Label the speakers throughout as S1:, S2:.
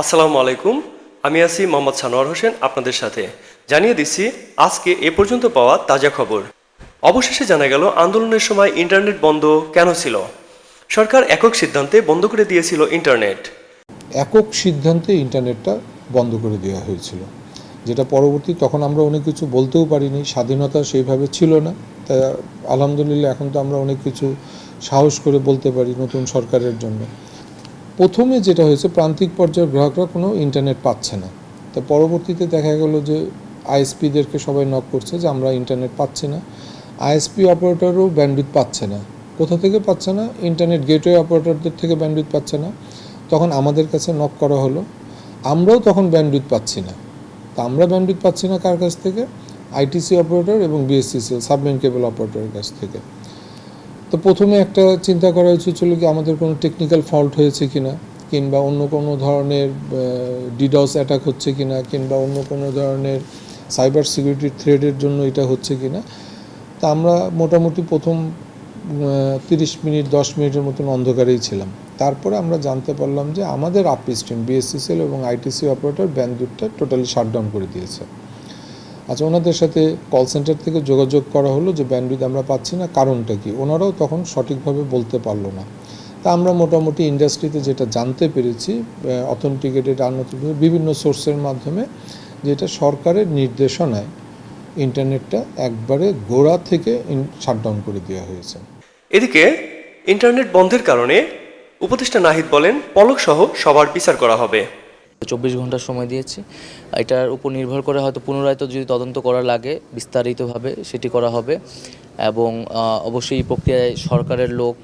S1: আসসালামু আলাইকুম, আমি আছি মোহাম্মদ সানোয়ার হোসেন আপনাদের সাথে। জানিয়ে দিচ্ছি, আজকে এ পর্যন্ত পাওয়া তাজা খবর। অবশেষে জানা গেল, আন্দোলনের সময় ইন্টারনেট বন্ধ কেন ছিল? সরকার একক সিদ্ধান্তে বন্ধ করে দিয়েছিল ইন্টারনেট।
S2: একক সিদ্ধান্তে ইন্টারনেটটা বন্ধ করে দেওয়া হয়েছিল। যেটা পরবর্তী, তখন আমরা অনেক কিছু বলতেও পারিনি, স্বাধীনতা সেইভাবে ছিল না। তা আলহামদুলিল্লাহ, এখন তো আমরা অনেক কিছু সাহস করে বলতে পারি নতুন সরকারের জন্য। প্রথমে যেটা হয়েছে, প্রান্তিক পর্যায়ের গ্রাহকরা কোনো ইন্টারনেট পাচ্ছে না। তা পরবর্তীতে দেখা গেল যে আইএসপিদেরকে সবাই নক করছে যে আমরা ইন্টারনেট পাচ্ছি না। আইএসপি অপারেটরও ব্যান্ডউইথ পাচ্ছে না। কোথা থেকে পাচ্ছে না? ইন্টারনেট গেটওয়ে অপারেটরদের থেকে ব্যান্ডউইথ পাচ্ছে না। তখন আমাদের কাছে নক করা হলো। আমরাও তখন ব্যান্ডউইথ পাচ্ছি না। তা আমরা ব্যান্ডউইথ পাচ্ছি না কার কাছ থেকে? আইটিসি অপারেটর এবং বিএসসিসিএল সাবমেন কেবল অপারেটরের কাছ থেকে। তো প্রথমে একটা চিন্তা করা উচিত ছিল কি আমাদের কোনো টেকনিক্যাল ফল্ট হয়েছে কিনা, কিংবা অন্য কোনো ধরনের ডিডস অ্যাটাক হচ্ছে কিনা, কিংবা অন্য কোনো ধরনের সাইবার সিকিউরিটি থ্রেডের জন্য এটা হচ্ছে কিনা। তা আমরা মোটামুটি প্রথম তিরিশ মিনিট, দশ মিনিটের মতন অন্ধকারেই ছিলাম। তারপরে আমরা জানতে পারলাম যে আমাদের আপ স্ট্রিম বিএসসিসিএল এবং আইটিসি অপারেটর ব্যান্ডউইথটা টোটালি শাটডাউন করে দিয়েছে। আচ্ছা ওনাদের সাথে কল সেন্টার থেকে যোগাযোগ করা হলো যে ব্যান্ডউইথ আমরা পাচ্ছি না, কারণটা কি? ওনারাও তখন সঠিকভাবে বলতে পারল না। তা আমরা মোটামুটি ইন্ডাস্ট্রিতে যেটা জানতে পেরেছি অথেন্টিকেটেড আনঅথেন্টিকেটেড বিভিন্ন সোর্সের মাধ্যমে যেটা সরকারের নির্দেশনায় ইন্টারনেটটা একবারে গোড়া থেকে শাটডাউন করে দেওয়া হয়েছে।
S1: এদিকে ইন্টারনেট বন্ধের কারণে উপদেষ্টা নাহিদ বলেন পলক সহ সবার বিচার করা হবে।
S3: চব্বিশ ঘণ্টার সময় দিয়েছি। এটার উপর নির্ভর করে হয়তো পুনরায় তো যদি তদন্ত করা লাগে, বিস্তারিতভাবে সেটি করা হবে এবং অবশ্যই এই প্রক্রিয়ায় সরকারের লোক,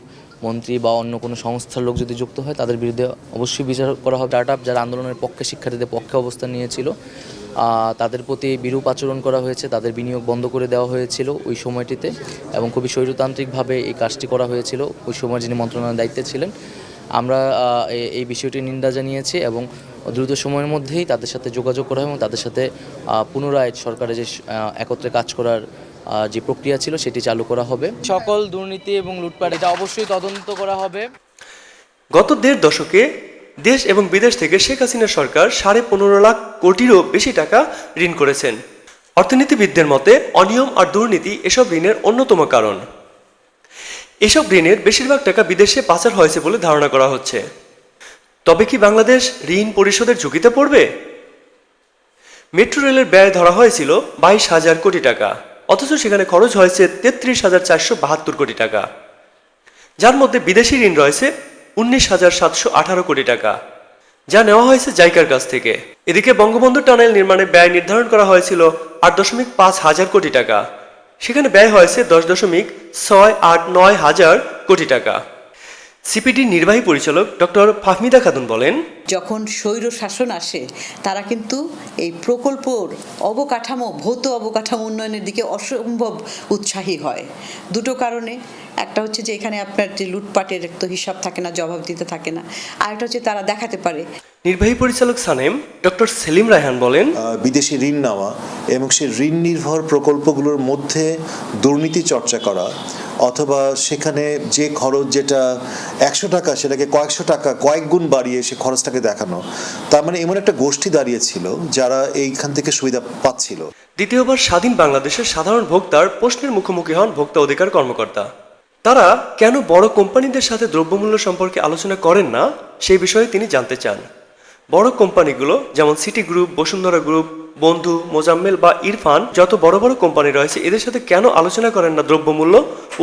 S3: মন্ত্রী বা অন্য কোনো সংস্থার লোক যদি যুক্ত হয়, তাদের বিরুদ্ধে অবশ্যই বিচার করা হবে। স্টার্ট আপ, যারা আন্দোলনের পক্ষে শিক্ষার্থীদের পক্ষে অবস্থান নিয়েছিল তাদের প্রতি বিরূপ আচরণ করা হয়েছে, তাদের বিনিয়োগ বন্ধ করে দেওয়া হয়েছিল ওই সময়টিতে এবং খুবই স্বৈরতান্ত্রিকভাবে এই কাজটি করা হয়েছিল। ওই সময় যিনি মন্ত্রণালয়ের দায়িত্বে ছিলেন, আমরা এই বিষয়টির নিন্দা জানিয়েছি এবং দ্রুত সময়ের মধ্যেই তাদের সাথে যোগাযোগ করা হয় এবং তাদের সাথে পুনরায় সরকারের যে একত্রে কাজ করার যে প্রক্রিয়া ছিল সেটি চালু করা হবে। সকল দুর্নীতি এবং লুটপাট এটা অবশ্যই তদন্ত করা হবে।
S1: গত দেড় দশকে দেশ এবং বিদেশ থেকে শেখ হাসিনা সরকার সাড়ে পনেরো লাখ কোটিরও বেশি টাকা ঋণ করেছেন। অর্থনীতিবিদদের মতে, অনিয়ম আর দুর্নীতি এসব ঋণের অন্যতম কারণ। এসব ঋণের বেশিরভাগ টাকা বিদেশে পাচার হয়েছে বলে ধারণা করা হচ্ছে। তবে কি বাংলাদেশ ঋণ পরিশোধের ঝুঁকিতে পড়বে? মেট্রো রেলের ব্যয় ধরা হয়েছিল বাইশ হাজার কোটি টাকা, অথচ সেখানে খরচ হয়েছে তেত্রিশ হাজার চারশো বাহাত্তর কোটি টাকা। যার মধ্যে বিদেশি ঋণ রয়েছে উনিশ হাজার সাতশো আঠারো কোটি টাকা, যা নেওয়া হয়েছে জাইকার কাছ থেকে। এদিকে বঙ্গবন্ধু টানেল নির্মাণে ব্যয় নির্ধারণ করা হয়েছিল আট দশমিক পাঁচ হাজার কোটি টাকা, সেখানে ব্যয় হয়েছে দশ দশমিক ছয় আট নয় হাজার কোটি টাকা। সিপিডি নির্বাহী পরিচালক ডক্টর ফাহমিদা খাতুন বলেন
S4: যখন স্বৈর শাসন আসে তারা কিন্তু এই প্রকল্পর অবকাঠামো ভৌত অবকাঠামো উন্নয়নের দিকে অসম্ভব উৎসাহী হয়। দুটো কারণে। একটা হচ্ছে যে এখানে আপনার যে লুটপাটের তো হিসাব থাকে না জবাব দিতে থাকে না। আর একটা হচ্ছে তারা দেখাতে পারে।
S1: নির্বাহী পরিচালক সানেম ডক্টর সেলিম রায়হান বলেন
S5: আহ, বিদেশি ঋণ নেওয়া এবং সেই ঋণ নির্ভর প্রকল্পগুলোর মধ্যে দুর্নীতি চর্চা করা অথবা সেখানে যে খরচ যেটা একশো টাকা, সেটাকে কয়েকশো টাকা, কয়েক গুণ বাড়িয়ে সে খরচটাকে দেখানো। তার মানে এমন একটা গোষ্ঠী দাঁড়িয়েছিল যারা এইখান থেকে সুবিধা পাচ্ছিল।
S1: দ্বিতীয়বার স্বাধীন বাংলাদেশের সাধারণ ভোক্তার প্রশ্নের মুখোমুখি হন ভোক্তা অধিকার কর্মকর্তা। তারা কেন বড় কোম্পানিদের সাথে দ্রব্যমূল্য সম্পর্কে আলোচনা করেন না, সেই বিষয়ে তিনি জানতে চান। বড় কোম্পানিগুলো, যেমন সিটি গ্রুপ বসুন্ধরা গ্রুপ, বন্ধু, মোজাম্মেল বা ইরফান, যত বড় বড় কোম্পানি রয়েছে, এদের সাথে কেন আলোচনা করেন না দ্রব্যমূল্য?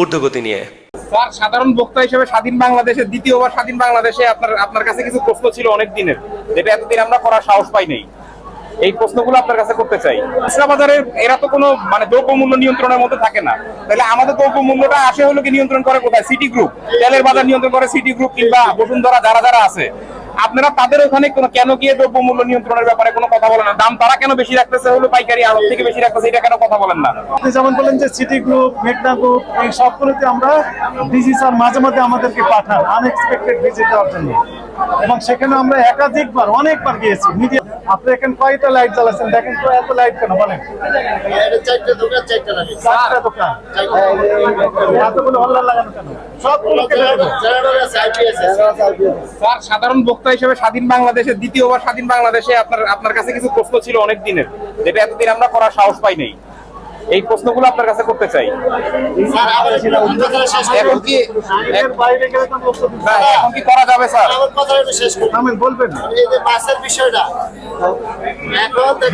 S1: ঊর্ধ্বগতি নিয়ে।
S6: স্যার, সাধারণ বক্তা হিসেবে স্বাধীন বাংলাদেশে, দ্বিতীয়বার স্বাধীন বাংলাদেশে আপনার আপনার কাছে কিছু প্রশ্ন ছিল অনেক দিনের, যেটা এতদিন আমরা করার সাহস পাই নাই। এই প্রশ্নগুলো আপনার কাছে করতে চাই। বাজারে এরা তো কোনো মানে দ্রব্যমূল্য নিয়ন্ত্রণের মধ্যে থাকে না। তাহলে আমাদের দ্রব্যমূল্যটা আসে হলো কি নিয়ন্ত্রণ করে কোথায়? সিটি গ্রুপ তেলের বাজার নিয়ন্ত্রণ করে সিটি গ্রুপ কিংবা বসুন্ধরা যারা যারা আছে। আপনারা তাদের ওখানে কোনো কেন গিয়ে দ্রব্যমূল্য নিয়ন্ত্রণের ব্যাপারে কোনো কথা বলেন না? দাম তারা কেন বেশি রাখতেছে? হলো পাইকারি আড়ত থেকে বেশি রাখতেছে এটা কেন কথা বলেন না?
S7: আপনি যেমন বললেন যে সিটি গ্রুপ মেঘনা গ্রুপ এই সবগুলোতে আমরা ডিজি স্যার মাঝে মাঝে আমাদেরকে পাঠান আনএক্সপেক্টেড ভিজিট দেওয়ার জন্য। এবং সেখানে আমরা একাধিকবার অনেকবার গিয়েছি। মিডিয়া আপনি এখানে কয়টা লাইট জ্বালাচ্ছেন? দেখেন তো এত লাইট কেন? বলেন। চারটা দোকান। এতগুলো হল্লা লাগানো কেন? সবগুলো
S6: সাধারণ বক্তা বক্তা হিসেবে স্বাধীন বাংলাদেশে দ্বিতীয়বার স্বাধীন বাংলাদেশে আপনার আপনার কাছে কিছু প্রশ্ন ছিল অনেক দিনের যেটা এতদিন আমরা করার সাহস পাই নাই। এই প্রশ্নগুলো আপনার কাছে করতে চাই। এখন কি
S7: তো।
S6: এখন কি করা যাবে স্যার?
S8: আমার
S7: বলবেন
S8: এই যে বাসের বিষয়টা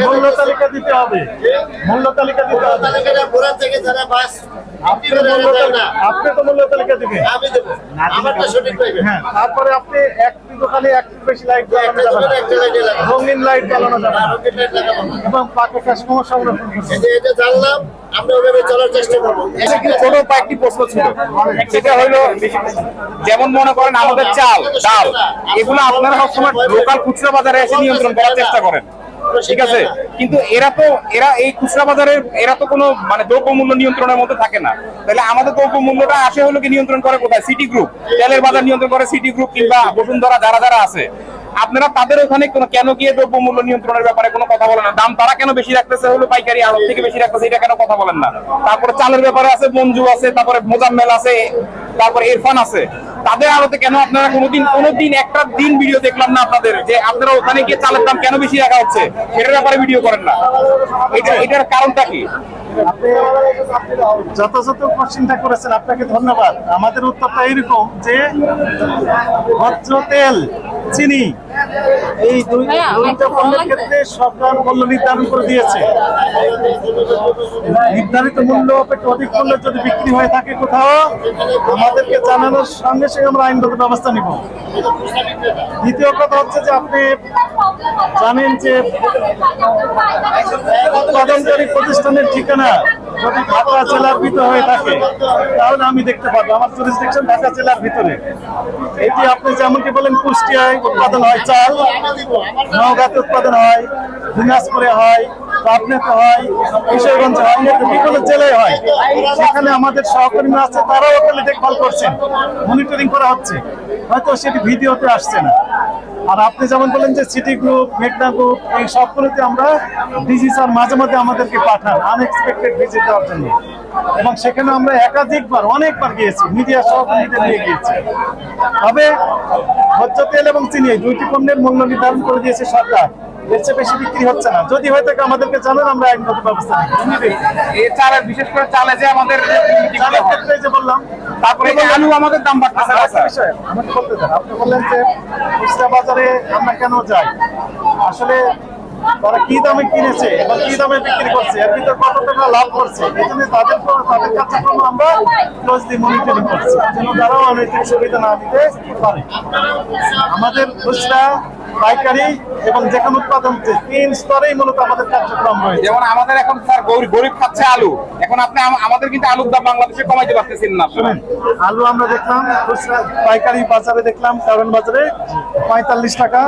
S7: মূল্য তালিকা দিতে হবে। মূল্য তালিকা দিতে হবে।
S8: তালিকাটা ঘোরা থেকে যারা বাস
S7: আপনি তো মূল্য তালিকা
S8: না
S7: আপনি তো মূল্য তালিকা দিবেন।
S8: আমি দেবো। আমারটা সঠিক
S7: হ্যাঁ তারপরে আপনি একটি দোকানে একটু বেশি লাইট জ্বালানো যাবে না। রঙিন লাইট জ্বালানো যাবে না। এবং পাখি কাস্টমার সংরক্ষণ করতে
S8: এটা জানলাম আমরা চলার চেষ্টা করব।
S6: এটা কি ছোট কয়েকটি প্রশ্ন ছিল। সেটা যেমন মনে করেন আমাদের চাল ডাল এগুলো আপনারা সবসময় লোকাল খুচরা বাজারে এসে নিয়ন্ত্রণ করার চেষ্টা করেন। ঠিক আছে কিন্তু এরা তো এরা এই খুচরা বাজারের এরা তো কোনো মানে দ্রব্য মূল্য নিয়ন্ত্রণের মধ্যে থাকে না। তাহলে আমাদের দ্রব্য মূল্যটা আসে হলো কি নিয়ন্ত্রণ করে কোথায়? সিটি গ্রুপ তেলের বাজার নিয়ন্ত্রণ করে সিটি গ্রুপ কিংবা বসুন্ধরা যারা যারা আছে। আপনারা তাদের ওখানে কোনো কেন গিয়ে দ্রব্য মূল্য নিয়ন্ত্রণের ব্যাপারে কোনো কথা বলেন না? দাম তারা কেন বেশি রাখতেছে? হলো পাইকারি আড়ত থেকে বেশি রাখতেছে এটা কেন কথা বলেন না? তারপরে চালের ব্যাপারে আছে মঞ্জু আছে তারপরে মোজাম্মেল আছে তারপরে ইরফান আছে। তাদের আলোতে কেন আপনারা কোনোদিন কোনোদিন একটা দিন ভিডিও দেখলাম না আপনাদের? যে আপনারা ওখানে গিয়ে চালের দাম কেন বেশি রাখা হচ্ছে? সেটার ব্যাপারে ভিডিও করেন না। এটা এটার কারণটা কি?
S7: যথাযথ কোশ্চিনটা করেছেন আপনাকে ধন্যবাদ। আমাদের উত্তরটা এইরকম যে ভদ্র তেল চিনি এই দুইটা পণ্যের ক্ষেত্রে সরকার মূল্য নির্ধারণ করে দিয়েছে। নির্ধারিত মূল্য অপেক্ষা অধিক মূল্য যদি বিক্রি হয়ে থাকে কোথাও আমাদেরকে জানানোর সঙ্গে সঙ্গে আমরা আইনগত ব্যবস্থা নিব। দ্বিতীয় কথা হচ্ছে যে আপনি জানেন যে উৎপাদনকারী প্রতিষ্ঠানের ঠিকানা যদি ঢাকা জেলার ভিতরে হয়ে থাকে, তাহলে আমি দেখতে পাবো আমার জুরিসডিকশন ঢাকা জেলার ভিতরে। এটি আপনি যেমনটি বলেন, কুষ্টিয়ায় উৎপাদন হয় চাল, নওগাঁতে উৎপাদন হয়, দিনাজপুরে হয় পাবনাতে হয়, কিশোরগঞ্জে হয় বিভিন্ন জেলায় হয়। সেখানে আমাদের সহকর্মীরা আছে, তারাও ওখানে দেখভাল করছেন মনিটরিং করা হচ্ছে। হয়তো সেটি ভিডিওতে আসছে না। আর আপনি যেমন বলেন যে সিটি গ্রুপ মেঘনা গ্রুপ এই সবগুলোতে আমরা ডিজি স্যার মাঝে মাঝে আমাদেরকে পাঠান আনএক্সপেক্টেড ভিজিট দেওয়ার জন্য। এবং সেখানে আমরা একাধিকবার অনেকবার গিয়েছি মিডিয়া সহকর্মীদের নিয়ে গিয়েছি। তবে ভোজ্য তেল এবং চিনি দুইটি পণ্যের মূল্য নির্ধারণ করে দিয়েছে সরকার। এর চেয়ে বেশি বিক্রি হচ্ছে না। যদি হয়ে থাকে আমাদেরকে জানান আমরা আইনগত ব্যবস্থা নিই Immediately।
S6: বিশেষ করে চালে যে আমাদের
S7: যে বললাম
S6: তারপরে এই আলু আমাদের দাম বাড়তেছে। না, স্যার।
S7: বিষয় আমাকে বলতে দেন। আপনি বললেন যে খুচরা বাজারে আমরা কেন যাই? আসলে তারা কি দামে কিনেছে এবং কি দামে বিক্রি করছে? এর ভিতরে কত টাকা লাভ করছে? এখানে তাদের কো- তাদের কার্যক্রম আমরা ক্লোজলি মনিটরিং করছি। যেন তারাও অনৈতিক সুবিধা না দিতে পারে। আমাদের খুচরা পাইকারি এবং যেখানে উৎপাদন হচ্ছে তিন স্তরেই মূলত আমাদের কার্যক্রম রয়েছে।
S6: যেমন আমাদের এখন স্যার গরিব গরিব খাচ্ছে আলু। এখন আপনি আমাদের কিন্তু আলুর দাম বাংলাদেশে কমাইতে পারতেছেন না
S7: শুনেন আলু আমরা দেখলাম পাইকারি বাজারে দেখলাম কারণ বাজারে পঁয়তাল্লিশ টাকা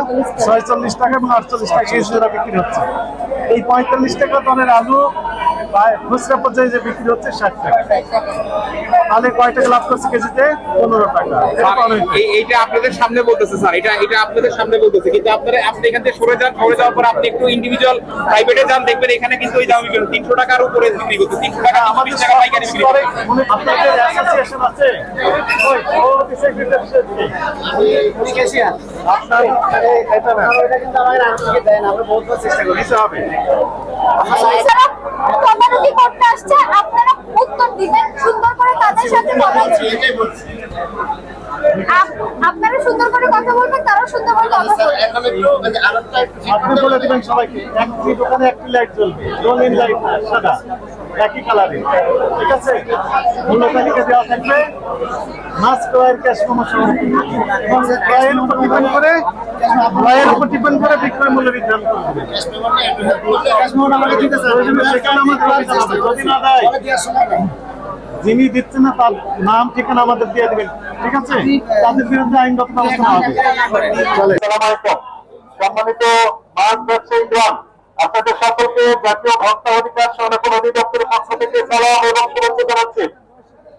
S7: ছয়চল্লিশ টাকা এবং আটচল্লিশ টাকা কেজি বিক্রি হচ্ছে। এই পঁয়তাল্লিশ টাকা দরের আলু খুচরা পর্যায়ে যে বিক্রি হচ্ছে ষাট টাকা। তাহলে কয় টাকা লাভ করছে কেজিতে? পনেরো টাকা। এটা
S6: এইটা আপনাদের সামনে বলতেছে স্যার। এটা এটা আপনাদের সামনে বলতেছে। কিন্তু আপনারা আপনি এখান থেকে সরে যান সরে যাওয়ার পর আপনি একটু ইন্ডিভিজুয়াল প্রাইভেটে যান দেখবেন এখানে কিন্তু ওই দাম বিক্রি তিনশো টাকার উপরে বিক্রি করতে তিনশো টাকা
S7: আমাদের
S6: আমাদের টাকা পাইকারি বিক্রি
S7: মনে- আপনাদের অ্যাসোসিয়েশন আছে। ওই সভাপতি সেক্রেটারি আপনার এই- এটা না নিতে হবে।
S9: তদারকি করতে আসছে আপনারা উত্তর দিবেন সুন্দর করে তাদের সাথে কথা
S8: এটাই বলছি
S9: আপনারা সুন্দর করে কথা বলবেন তারাও সুন্দর করে কথা বলবে
S8: মানে
S7: আপনি বলে দিবেন সবাইকে একটি দোকানে একটি লাইট জ্বলবে রঙিন লাইট সাদা। একই কালারে। ঠিক আছে? মূল্য তালিকা দেওয়া থাকবে। মাছ ক্রয়ের ক্যাশ সমস্যা এবং ক্রয়ের উপর ডিপেন্ড করে ক্রয়ের উপর ডিপেন্ড করে বিক্রয় মূল্য নির্ধারণ করবে সেখানে আমাদের যদি না দেয় যিনি দিচ্ছেন না তার নাম ঠিকানা আমাদের দিয়ে দিবেন। ঠিক আছে? তাদের বিরুদ্ধে আইনগত ব্যবস্থা হবে।
S10: সম্মানিত মাছ ব্যবসায়ীগণ আপনাদের সকলকে জাতীয় ভোক্তা অধিকার সংরক্ষণ অধিদপ্তরের পক্ষ থেকে সালাম এবং শুভেচ্ছা জানাচ্ছি।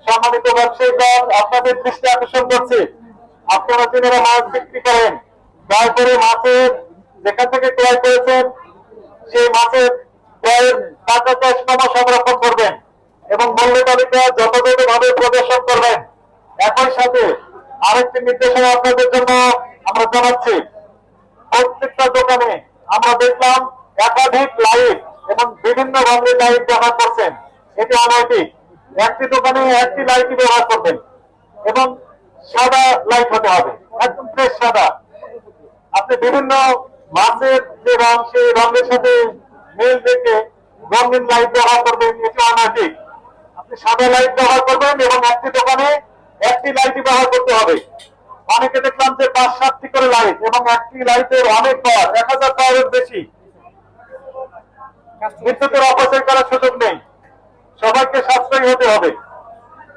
S10: সম্মানিত ব্যবসায়ীগণ, আপনাদের দৃষ্টি আকর্ষণ করছে। আপনারা যারা মাছ বিক্রি করেন। দয়া করে মাছের যেখান থেকে ক্রয় করেছেন, সেই মাছের ক্রয়ের টাকা ক্যাশ নামা সংরক্ষণ করবেন এবং মূল্য তালিকা যথাযথ ভাবে প্রদর্শন করবেন। একই সাথে আরেকটি নির্দেশনা আপনাদের জন্য আমরা জানাচ্ছি। প্রত্যেকটা দোকানে আমরা দেখলাম একাধিক লাইট এবং বিভিন্ন রঙের লাইট ব্যবহার করছেন। এটি অনৈতিক। একটি দোকানে একটি লাইটই ব্যবহার করবেন এবং সাদা লাইট হতে হবে। একদম ফ্রেশ সাদা। আপনি বিভিন্ন মাছের যে রং, সেই রঙের সাথে মিল রেখে রঙিন লাইট ব্যবহার করবেন। এটি অনৈতিক। আপনি সাদা লাইট ব্যবহার করবেন এবং একটি দোকানে একটি লাইটই ব্যবহার করতে হবে। অনেকে দেখলাম যে পাঁচ সাতটি করে লাইট এবং একটি লাইটের অনেক পাওয়ার এক হাজার পাওয়ারের বেশি বিদ্যুতের অপচয় করার সুযোগ নেই। সবাইকে সাশ্রয়ী হতে হবে।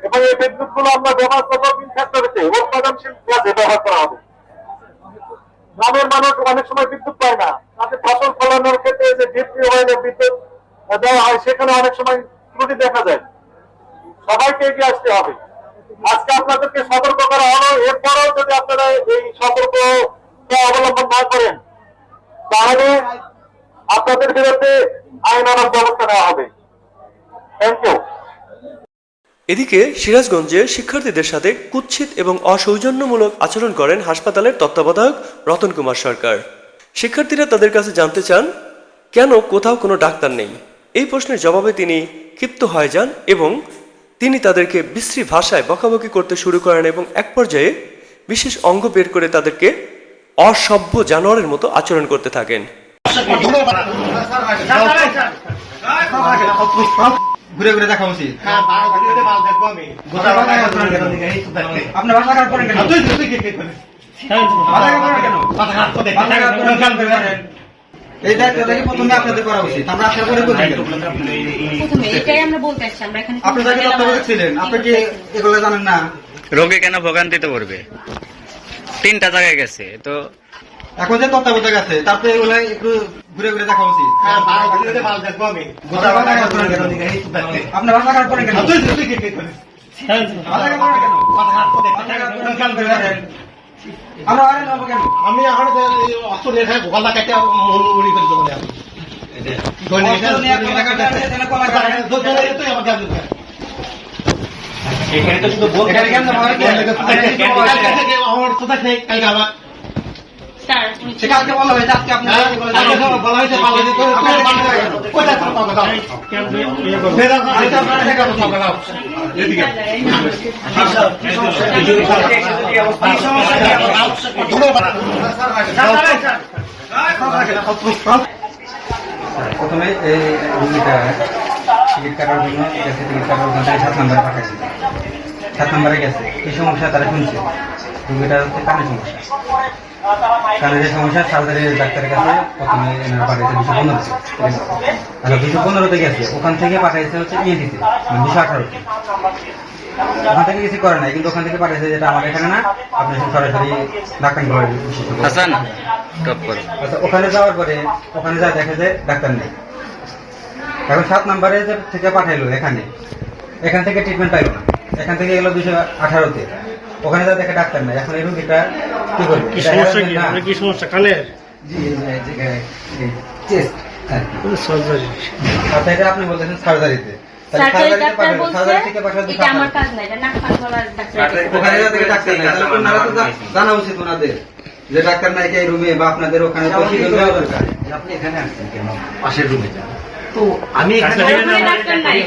S10: এবং এই বিদ্যুৎ গুলো আমরা ব্যবহার করব ফ্যাক্টরিতে উৎপাদনশীল কাজে ব্যবহার করা হবে। গ্রামের মানুষ অনেক সময় বিদ্যুৎ পায় না। তাদের ফসল ফলানোর ক্ষেত্রে যে ডিপি ওয়েলে বিদ্যুৎ দেওয়া হয়, সেখানে অনেক সময় ত্রুটি দেখা যায়। সবাইকে এগিয়ে আসতে হবে। আজকে আপনাদেরকে সতর্ক করা হলো। এরপরেও যদি আপনারা এই সতর্ক অবলম্বন না করেন, তাহলে আপনাদের বিরুদ্ধে আইনানুগ ব্যবস্থা নেওয়া হবে। থ্যাংক ইউ
S1: এদিকে সিরাজগঞ্জে শিক্ষার্থীদের সাথে কুৎসিত এবং অসৌজন্যমূলক আচরণ করেন হাসপাতালের তত্ত্বাবধায়ক রতন কুমার সরকার। শিক্ষার্থীরা তাদের কাছে জানতে চান, কেন কোথাও কোনো ডাক্তার নেই? এই প্রশ্নের জবাবে তিনি ক্ষিপ্ত হয়ে যান এবং তিনি তাদেরকে বিশ্রী ভাষায় বকাবকি করতে শুরু করেন এবং এক পর্যায়ে বিশেষ অঙ্গ বের করে তাদেরকে অসভ্য জানোয়ারের মতো আচরণ করতে থাকেন।
S11: ঘুরে ঘুরে দেখা উচিত
S8: বাল দেখলে বাল দেখব আমি
S11: গোটা বাংলা কথা বলেন কেন? আপনি ভাষা খারাপ করেন কেন?
S8: তুই তুই কি কি করিস
S11: ভাষা খারাপ করেন কেন
S8: মাথা খারাপ করে
S11: প্রথমে আপনাদের উচিত। আমরা আশা করে করি কেন?
S9: প্রথমে এটাই আমরা বলতে আসছি আমরা এখানে
S11: আপনি যাকে তত্ত্বাবধায়ক ছিলেন আপনি কি এগুলো জানেন না?
S12: রোগী কেন ভোগান্তিতে পড়বে? তিনটা জায়গায় গেছে তো
S11: এখন যে তত্ত্বাবধায়ক আছে তারপরে এগুলো একটু ঘুরে ঘুরে দেখা উচিত।
S8: হ্যাঁ বাল দেখলে বাল দেখব আমি।
S11: গোটা বাংলা কথা বলেন কেন? আপনি ভাষা খারাপ করেন কেন?
S8: তুই তুই কি কি করিস
S11: ভাষা খারাপ করেন কেন
S8: মাথা খারাপ করে
S11: ভাষা খারাপ করে কেন আমরা আরে নেব কেন?
S8: আমি এখন অস্ত্র নিয়ে খাই গোপাল কাটে উড়ি করে দেবো আমি
S11: এখানে
S6: তো শুধু
S11: কেন হয়?
S8: আমার কোথায় কালকে আবার
S11: বলা হয়েছে আজকে বলে
S8: হয়েছে।
S11: প্রথমে এই রুগীটা টিকিট কাটার জন্য গেছে টিকিট কাটার থেকে সাত নম্বরে পাঠাইছে। সাত নম্বরে গেছে। এই সমস্যা তারা শুনছে? রুগীটা হচ্ছে কানের সমস্যা। যে সমস্যা সার্জারি ডাক্তারের কাছে প্রথমে এনারা পাঠাইছে দুশো পনেরোতে আচ্ছা দুশো পনেরোতে গেছে ওখান থেকে পাঠাইছে হচ্ছে ইএনটিতে মানে দুশো আঠারোতে ওখান থেকে কিছু করে নাই কিন্তু ওখান থেকে পাঠাইছে যেটা আমার এখানে না আপনি সরাসরি ডাক্তার
S12: হাসান
S11: আচ্ছা ওখানে যাওয়ার পরে ওখানে যা দেখে যে ডাক্তার নেই। এখন সাত নাম্বারে যে থেকে পাঠাইলো এখানে এখান থেকে ট্রিটমেন্ট পাইলো না। এখান থেকে এলো দুশো আঠারোতে ওখানে যা দেখে ডাক্তার নেই এখন এই রুগীটা কি
S8: সমস্যা কি? আপনার কি সমস্যা? কানের?
S11: আপনি বলতেছেন সার্জারিতে জানা উচিত ওনাদের যে ডাক্তার নাই এই রুমে বা আপনাদের ওখানে
S8: আপনি এখানে আসছেন কেন? পাশের রুমে যান। তো আমি এখানে
S9: ওখানে ডাক্তার নাই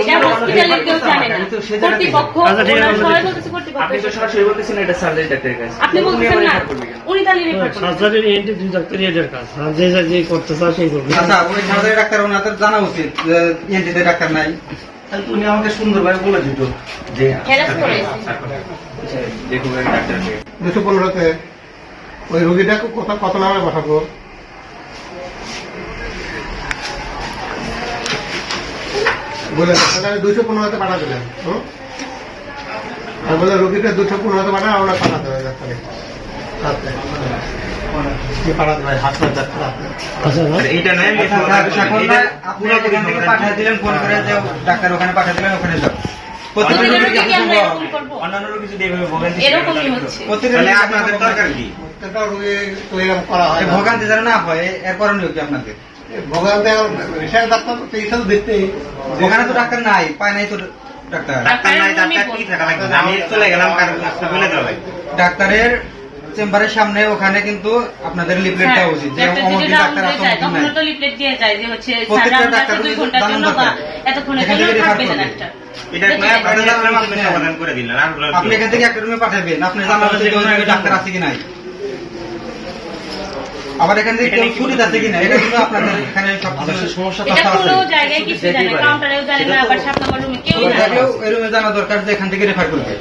S9: এটা হসপিটালে কেউ জানে না। কর্তৃপক্ষ ওনার সবাই বলতেছে কর্তৃপক্ষ।
S3: আপনি তো সরাসরি বলতেছেন এটা সার্জারি ডাক্তারের কাছে
S9: আপনি বলতেছেন না। উনি তাহলে রেফার
S7: এন্টি দুই এদের কাজ। আর যে করতে চায় সেই করবে।
S11: আচ্ছা ওই সার্জারি ডাক্তার ওনাদের জানা উচিত ডাক্তার নাই।
S8: উনি আমাকে সুন্দরভাবে বলে দিত যে
S9: হ্যারাস
S3: দেখুন ডাক্তারকে
S8: দুশো পনেরোতে ওই রুগীটাকে কত কত নামে পাঠাবো? বলে দুইশো পনেরোতে পাঠা দিলেন। আর বলে রুগীটা দুশো পনেরোতে পাঠা আমরা পাঠাতে হবে ডাক্তারে
S11: ওখানে পাঠিয়ে দিলেন ওখানে যাও।
S8: হয়।
S11: ভোগান্তি যেন না হয় এর করণীয় কি আপনাদের? ওখানে তো ডাক্তার নাই পায় নাই তো ডাক্তার।
S12: ডাক্তার নাই ডাক্তার কি থাকা লাগবে? আমি চলে গেলাম কারণ বলে দেওয়া
S11: ডাক্তারের চেম্বারের সামনে ওখানে কিন্তু আপনাদের লিফলেট
S13: হ্যাঁ,
S11: দেওয়া উচিত যে অমুক ডাক্তার আছে অমুক দিন নাই।
S13: তখন তো লিফলেট দিয়ে যায় যে হচ্ছে
S11: প্রত্যেকটা ডাক্তার
S13: দুই
S11: ঘণ্টার
S13: জন্য বা এতক্ষণের জন্য থাকবে
S11: রেফার
S13: ডাক্তার।
S11: আপনি জানান আপনি সমাধান করে দিলেন আপনি এখান থেকে একটা রুমে পাঠাবেন আপনি রুমে ডাক্তার আছে কি নাই। আবার এখান থেকে কেউ ছুটি আছে কি না এটা কিন্তু আপনাদের এখানে সব সমস্যা কথা আছে।
S13: কোনো জায়গায় কিছু জানে কাউন্টারেও জানে না আবার সাত নম্বর রুমে কেউ জানে না।
S11: এই রুমে জানা দরকার যে এখান থেকে রেফার করবে।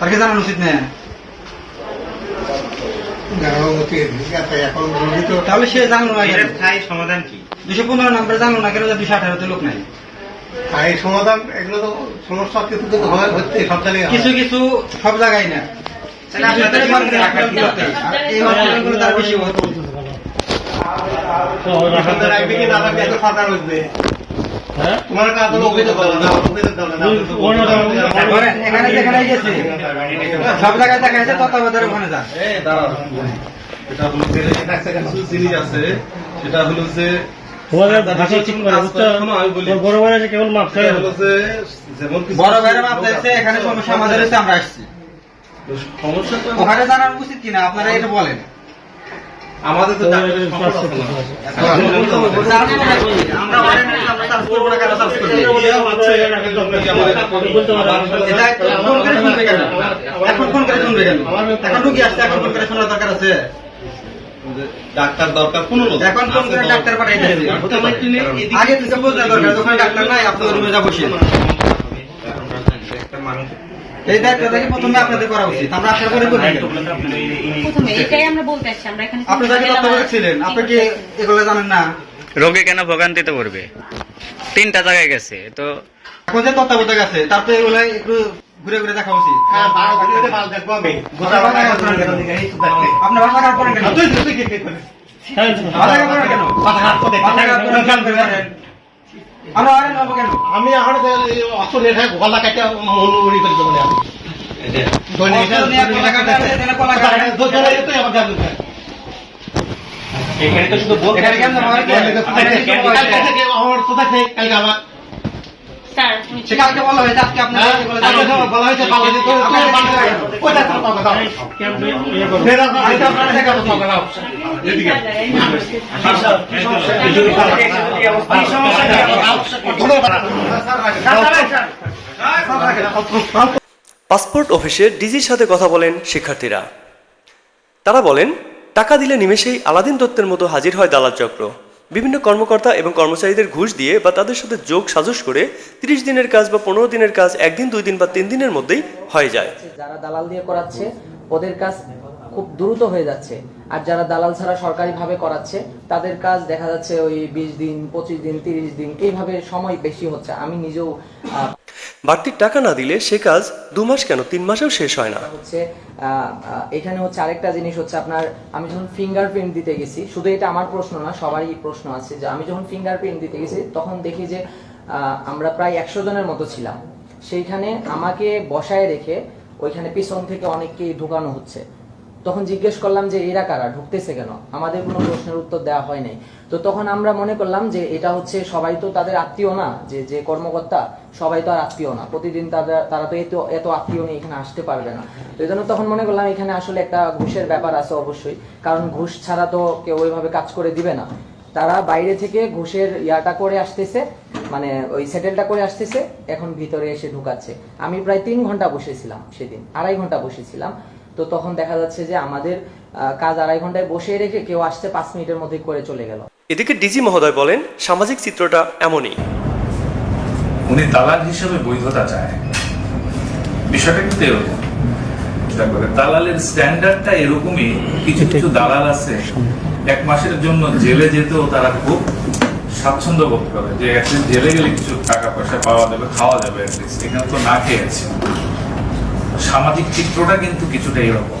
S11: তাকে জানানো উচিত না। তাহলে সে জানলো না
S12: স্থায়ী সমাধান কি?
S11: দুশো পনেরো নাম্বার জানলো না কেন দুশো আঠারোতে লোক নাই?
S8: আর এই সমাধান এগুলো তো সমস্যা কিছু কিন্তু হচ্ছে সব জায়গায়
S11: কিছু কিছু সব জায়গায় না।
S12: কি?
S11: এই হসপিটালগুলো তার বেশি সব জায়গায় দেখা যাচ্ছে তত্ত্বাবধানের ওখানে যান।
S7: এটা হলো যে কিছু আছে। সেটা হলো যে বড় বড় কেবল মাপ যেমন
S11: বড় ভাইরা মাপ চাইছে এখানে সমস্যা আমাদের আমরা আসছি।
S7: সমস্যা তো
S11: ওখানে জানার উচিত কিনা? আপনারা এটা বলেন।
S7: আমাদের তো
S11: কেন কেন এখন ফোন করে শুনবে কেন? এখন রুগী আসছে এখন ফোন করে শোনার দরকার আছে।
S7: ডাক্তার দরকার পনেরো
S11: এখন ফোন করে ডাক্তার পাঠাই দিয়েছে আগে থেকে দরকার যখন ডাক্তার নাই আপনাদের রুমে যা বসে এই দায়িত্বটাকে প্রথমে আপনাদের করা উচিত আমরা আশা করে করি
S13: প্রথমে এটাই আমরা বলতে আসছি আমরা এখানে
S11: আপনি যাকে তত্ত্বাবধায়ক ছিলেন আপনি কি এগুলো জানেন না
S12: রোগী কেন ভোগান্তিতে পড়বে তিনটা জায়গায় গেছে তো
S11: এখন যে তত্ত্বাবধায়ক আছে তারপরে এগুলো একটু ঘুরে ঘুরে দেখা উচিত
S8: হ্যাঁ
S11: আপনার ভাষা খারাপ করেন কেন কেন
S8: তো?
S11: আমরা
S8: আমি এখন অস্ত্র রেখে গলা কাটে মনুরি করে দেবো আমি। আমার
S11: বলা হয়েছে?
S8: কালকে আমার কালকে
S11: বলা হয়েছে আজকে আপনার
S8: বলা হয়েছে।
S1: পাসপোর্ট অফিসে ডিজির সাথে কথা বলেন শিক্ষার্থীরা। তারা বলেন টাকা দিলে নিমেষেই আলাদিন দত্তের মতো হাজির হয় দালাল চক্র। বিভিন্ন কর্মকর্তা এবং কর্মচারীদের ঘুষ দিয়ে বা তাদের সাথে যোগ সাজস করে তিরিশ দিনের কাজ বা পনেরো দিনের কাজ একদিন, দুই দিন বা তিন দিনের মধ্যেই হয়ে যায়।
S3: যারা দালাল দিয়ে করাচ্ছে, ওদের কাজ খুব দ্রুত হয়ে যাচ্ছে। আর যারা দালাল ছাড়া সরকারিভাবে করাচ্ছে তাদের কাজ দেখা যাচ্ছে ওই বিশ দিন পঁচিশ দিন তিরিশ দিন এইভাবে সময় বেশি হচ্ছে। আমি নিজেও
S1: বাড়তি টাকা না দিলে সে কাজ দু মাস কেন? তিন মাসেও শেষ হয় না।
S3: হচ্ছে এখানে হচ্ছে আরেকটা জিনিস হচ্ছে আপনার আমি যখন ফিঙ্গারপ্রিন্ট দিতে গেছি শুধু এটা আমার প্রশ্ন না সবারই প্রশ্ন আছে যে আমি যখন ফিঙ্গারপ্রিন্ট দিতে গেছি তখন দেখি যে আহ, আমরা প্রায় একশো জনের মতো ছিলাম। সেইখানে আমাকে বসায় রেখে ওইখানে পিছন থেকে অনেককেই ঢুকানো হচ্ছে। তখন জিজ্ঞেস করলাম যে, এরা কারা? ঢুকতেছে কেন? আমাদের কোনো প্রশ্নের উত্তর দেওয়া হয় নাই। তো তখন আমরা মনে করলাম যে, এটা হচ্ছে সবাই তো তাদের আত্মীয় না, যে যে কর্মকর্তা, সবাই তো আর আত্মীয় না। প্রতিদিন তাদের, তারা তো এত এত আত্মীয় নিয়ে এখানে আসতে পারবে না। তো এই জন্য তখন মনে করলাম এখানে আসলে একটা ঘুষের ব্যাপার আছে অবশ্যই। কারণ ঘুষ ছাড়া তো কেউ ওইভাবে কাজ করে দিবে না। তারা বাইরে থেকে ঘুষের ইয়াটা করে আসতেছে মানে ওই সেটেলটা করে আসতেছে, এখন ভিতরে এসে ঢুকাচ্ছে। আমি প্রায় তিন ঘণ্টা বসেছিলাম সেদিন, আড়াই ঘণ্টা বসেছিলাম। তো তখন দেখা যাচ্ছে যে আমাদের কাজ আড়াই ঘন্টায় বসে রেখে কেউ আসছে পাঁচ মিনিটের মধ্যে করে চলে গেল।
S1: এদিকে ডিজি মহোদয় বলেন সামাজিক চিত্রটা এমনই।
S14: উনি দালাল হিসেবে বৈধতা চায়। বিষয়টা কিন্তু এরকম। দালালের স্ট্যান্ডার্ডটা এরকমই কিছু কিছু দালাল আছে এক মাসের জন্য জেলে যেতেও তারা খুব স্বাচ্ছন্দ্য বোধ করে যে অ্যাটলিস্ট জেলে গেলে কিছু টাকা পয়সা পাওয়া যাবে খাওয়া যাবে এখানে তো না খেয়েছে সামাজিক চিত্রটা কিন্তু কিছুটা এরকম।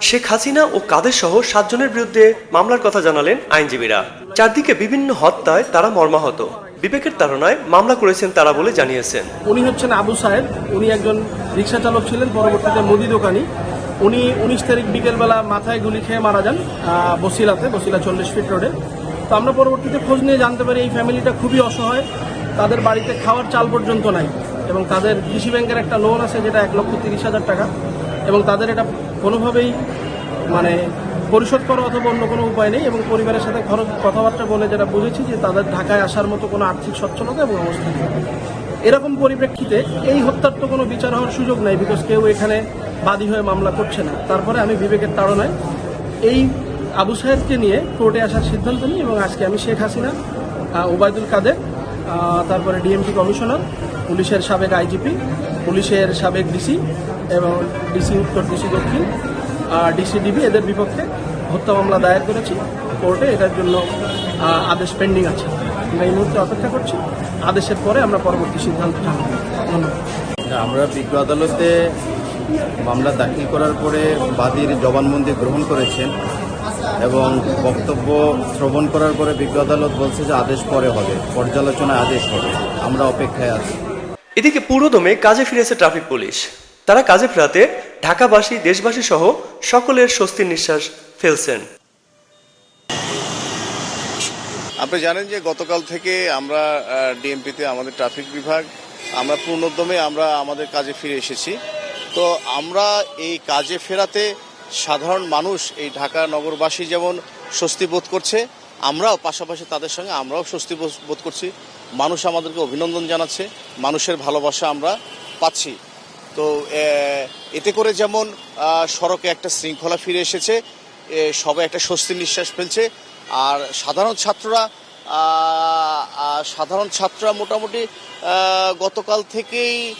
S1: শেখ হাসিনা ও কাদের সহ সাতজনের বিরুদ্ধে মামলার কথা জানালেন আইনজীবীরা। চারদিকে বিভিন্ন হত্যায় তারা মর্মাহত। বিবেকের তাড়নায় মামলা করেছেন তারা বলে জানিয়েছেন।
S7: উনি হচ্ছেন আবু সাহেব। উনি একজন রিক্সা চালক ছিলেন পরবর্তীতে মুদি দোকানি। উনি উনিশ তারিখ বিকেলবেলা মাথায় গুলি খেয়ে মারা যান বসিলাতে বসিলা চল্লিশ ফিট রোডে। তো আমরা পরবর্তীতে খোঁজ নিয়ে জানতে পারি এই ফ্যামিলিটা খুবই অসহায়। তাদের বাড়িতে খাওয়ার চাল পর্যন্ত নাই। এবং তাদের কৃষি ব্যাংকের একটা লোন আছে যেটা এক লক্ষ তিরিশ হাজার টাকা। এবং তাদের এটা কোনোভাবেই
S15: মানে পরিশোধ করা অথবা অন্য কোনো উপায় নেই এবং পরিবারের সাথে খরচ কথাবার্তা বলে যেটা বুঝেছি যে তাদের ঢাকায় আসার মতো কোনো আর্থিক সচ্ছলতা এবং অবস্থা নেই। এরকম পরিপ্রেক্ষিতে এই হত্যার তো কোনো বিচার হওয়ার সুযোগ নাই বিকজ কেউ এখানে বাদী হয়ে মামলা করছে না। তারপরে আমি বিবেকের তাড়নায় এই আবু সাহেবকে নিয়ে কোর্টে আসার সিদ্ধান্ত নিই এবং আজকে আমি শেখ হাসিনা ওবায়দুল কাদের তারপরে ডিএমপি কমিশনার পুলিশের সাবেক আইজিপি, পুলিশের সাবেক ডিসি এবং ডিসি উত্তর, ডিসি দক্ষিণ, আর ডিসিডিবি এদের বিপক্ষে হত্যা মামলা দায়ের করেছি। কোর্টে এটার জন্য আদেশ পেন্ডিং আছে। আমরা এই মুহূর্তে অপেক্ষা করছি। আদেশের পরে আমরা পরবর্তী সিদ্ধান্ত জানাব ধন্যবাদ।
S16: আমরা বিজ্ঞ আদালতে মামলা দাখিল করার পরে বাদীর জবানবন্দি গ্রহণ করেছেন এবং বক্তব্য শ্রবণ করার পরে বিজ্ঞ আদালত বলছে যে আদেশ পরে হবে, পর্যালোচনায় আদেশ হবে। আমরা অপেক্ষায় আছি।
S1: এদিকে পুরোদমে কাজে ফিরেছে ট্রাফিক পুলিশ। তারা কাজে ফেরাতে ঢাকাবাসী, দেশবাসী সহ সকলের স্বস্তির নিঃশ্বাস ফেলছেন।
S16: আপনি জানেন যে গতকাল থেকে আমরা ডিএমপিতে আমাদের ট্রাফিক বিভাগ, আমরা পূর্ণোদ্যমে আমরা আমাদের কাজে ফিরে এসেছি। তো আমরা এই কাজে ফেরাতে সাধারণ মানুষ এই ঢাকা নগরবাসী যেমন স্বস্তি বোধ করছে, আমরাও পাশাপাশি তাদের সঙ্গে আমরাও স্বস্তি বোধ- করছি। মানুষ আমাদেরকে অভিনন্দন জানাচ্ছে, মানুষের ভালোবাসা আমরা পাচ্ছি। তো এতে করে যেমন সড়কে একটা শৃঙ্খলা ফিরে এসেছে সবাই একটা স্বস্তির নিঃশ্বাস ফেলছে, আর সাধারণ ছাত্ররা সাধারণ ছাত্ররা মোটামুটি গতকাল থেকেই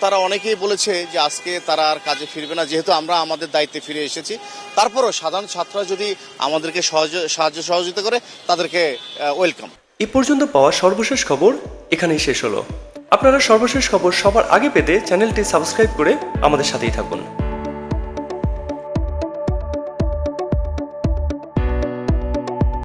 S16: তারা অনেকেই বলেছে যে আজকে তারা আর কাজে ফিরবে না, যেহেতু আমরা আমাদের দায়িত্বে ফিরে এসেছি। তারপরও সাধারণ ছাত্ররা যদি আমাদেরকে সহজ- সাহায্য সহযোগিতা করে, তাদেরকে ওয়েলকাম।
S1: এ পর্যন্ত পাওয়া সর্বশেষ খবর এখানেই শেষ হলো। আপনারা সর্বশেষ খবর সবার আগে পেতে চ্যানেলটি সাবস্ক্রাইব করে আমাদের সাথেই থাকুন।